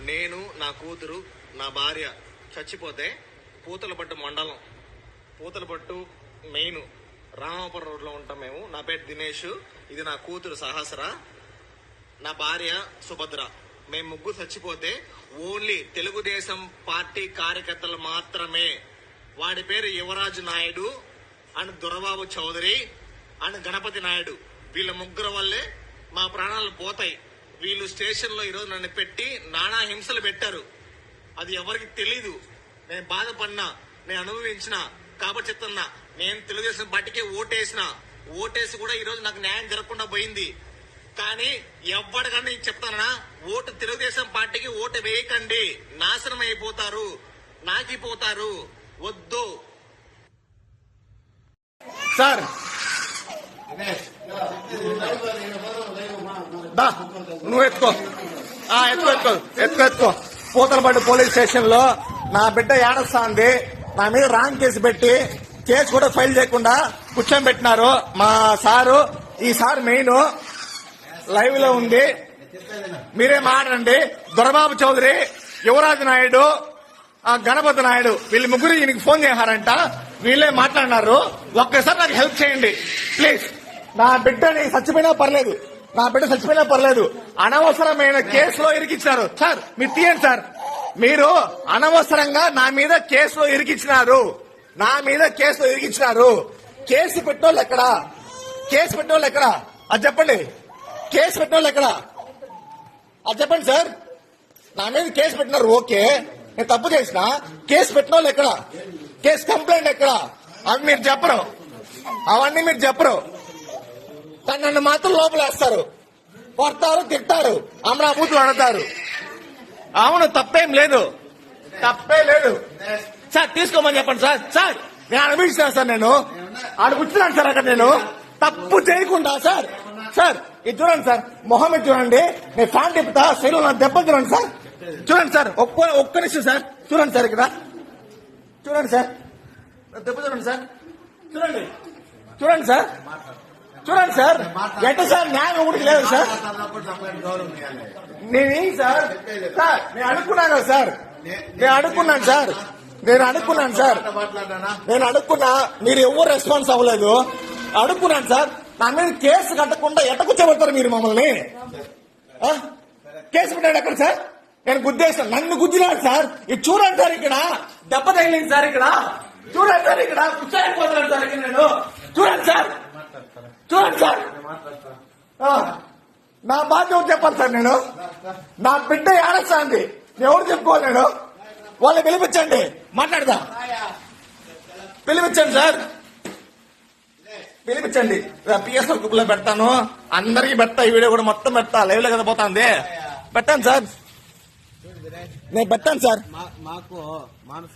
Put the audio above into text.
నేను నా కూతురు నా భార్య చచ్చిపోతే పూతలపట్టు మండలం. పూతలపట్టు మెయిన్. రామాపురం రోడ్లో ఉంటాం మేము. నా పేరు దినేష్. ఇది నా కూతురు సహస్ర. నా భార్య సుభద్ర. మేము ముగ్గురు చచ్చిపోతే ఓన్లీ తెలుగుదేశం పార్టీ కార్యకర్తలు మాత్రమే. వాడి పేరు యువరాజు నాయుడు అండ్ దురబాబు చౌదరి అండ్ గణపతి నాయుడు. వీళ్ళ ముగ్గురు వల్లే మా ప్రాణాలు పోతాయి. వీళ్ళు స్టేషన్లో ఈరోజు నన్ను పెట్టి నానా హింసలు పెట్టారు. అది ఎవరికి తెలీదు. నేను బాధపడినా నేను అనుభవించిన కాబట్టి చెప్తున్నా నేను తెలుగుదేశం పార్టీకి ఓటేసిన ఓటేసి కూడా ఈ రోజు నాకు న్యాయం జరగకుండా పోయింది. కానీ ఎవరికన్నా చెప్తానా ఓటు తెలుగుదేశం పార్టీకి ఓటు వేయకండి. నాశనం అయిపోతారు. నాకిపోతారు. వద్దు. సార్. నువ్వు ఎత్తుకో. ఆ, ఎత్తుకో ఎత్తుకో ఎత్తుకో ఎత్తుకో. పూతలపట్టు పోలీస్ స్టేషన్లో నా బిడ్డ ఏడస్తాంది. నా మీద రాంగ్ కేసు పెట్టి కేసు కూడా ఫైల్ చేయకుండా కూర్చొని పెట్టినారు. మా సారు ఈ సార్ మెయిన్. లైవ్లో ఉంది. మీరే మాట్లాడండి. దొరబాబు చౌదరి యువరాజు నాయుడు గణపతి నాయుడు వీళ్ళు ముగ్గురు ఈయనకి ఫోన్ చేశారంట. వీళ్ళే మాట్లాడినారు. ఒక్కసారి నాకు హెల్ప్ చేయండి. ప్లీజ్. నా బిడ్డని చచ్చిపోయినా పర్లేదు. నా బిడ్డ చచ్చిపోయినా పర్లేదు. అనవసరమైన కేసులో ఇరికించారు సార్ మీరు తీయండి సార్. మీరు అనవసరంగా నా మీద కేసులో ఇరికిచ్చినారు. నా మీద కేసులో ఇరికిచ్చినారు. కేసు పెట్టోళ్ళు ఎక్కడ? కేసు పెట్టోళ్ళు ఎక్కడ? అది చెప్పండి. కేసు పెట్టోళ్ళు ఎక్కడ? అది చెప్పండి సార్. నా మీద కేసు పెట్టినారు ఓకే. నేను తప్పు చేసిన? కేసు పెట్టిన వాళ్ళు ఎక్కడ? కేసు కంప్లైంట్ ఎక్కడ? అవి మీరు చెప్పరు. అవన్నీ మీరు చెప్పరు. కానీ నన్ను మాత్రం లోపలేస్తారు. కొడతారు తిట్టారు అమరాబూతులు అడతారు. అవును తప్పేం లేదు. తప్పే లేదు. సార్ తీసుకోమని చెప్పండి సార్. సార్ నేను అనుభవిస్తాను సార్ నేను. ఆడ కూర్చున్నాను సార్ అక్కడ నేను. తప్పు చేయకుండా సార్. సార్ ఇది చూడండి సార్. మొహం చూడండి. నేను ఫ్యాన్ తిప్పుతా శరీరం నా దెబ్బ చూడండి సార్. చూడండి సార్ ఒక్క ఒక్క నిమిషం సార్. చూడండి సార్ ఇక్కడ. చూడండి సార్. దెబ్బ చూడండి సార్. చూడండి. చూడండి సార్. చూడండి సార్ ఎట్ట సార్ న్యాయం ఒకటి లేదు సార్. నేనేం సార్? సార్ నేను అనుకున్నాను సార్. నేను అనుకున్నాను సార్. నేను అనుకున్నాను సార్. నేను అనుకున్నా మీరు ఎవరు రెస్పాన్స్ అవ్వలేదు. అడుక్కున్నాను సార్ నా మీద కేసు కట్టకుండా ఎట్ట కూర్చోబెడతారు మీరు మమ్మల్ని? కేసు పెట్టాడు ఎక్కడ సార్? నేను గుద్దేశాను నన్ను గుద్దినాడు సార్. ఇది చూడండి సార్ ఇక్కడ. దెబ్బ తగిలింది సార్ ఇక్కడ. చూడండి సార్ ఇక్కడ. కూర్చోలేకపోతున్నాను సార్ ఇక్కడ నేను. చూడండి సార్. చూడండి సార్. నా బాధ్యత ఎవరు చెప్పాలి సార్ నేను? నా బిడ్డ ఏడస్తాంది. ఎవరు చెప్పుకోవాలి నేను? వాళ్ళు పిలిపించండి. మాట్లాడదా? పిలిపించండి సార్. పిలిపించండి. పిఎస్ఆర్ గ్రూప్లో పెడతాను. అందరికి పెడతా. ఈ వీడియో కూడా మొత్తం పెడతా. లైవ్లో కదా పోతాంది. పెట్టాను సార్. నేను పెట్టాను సార్. మాకు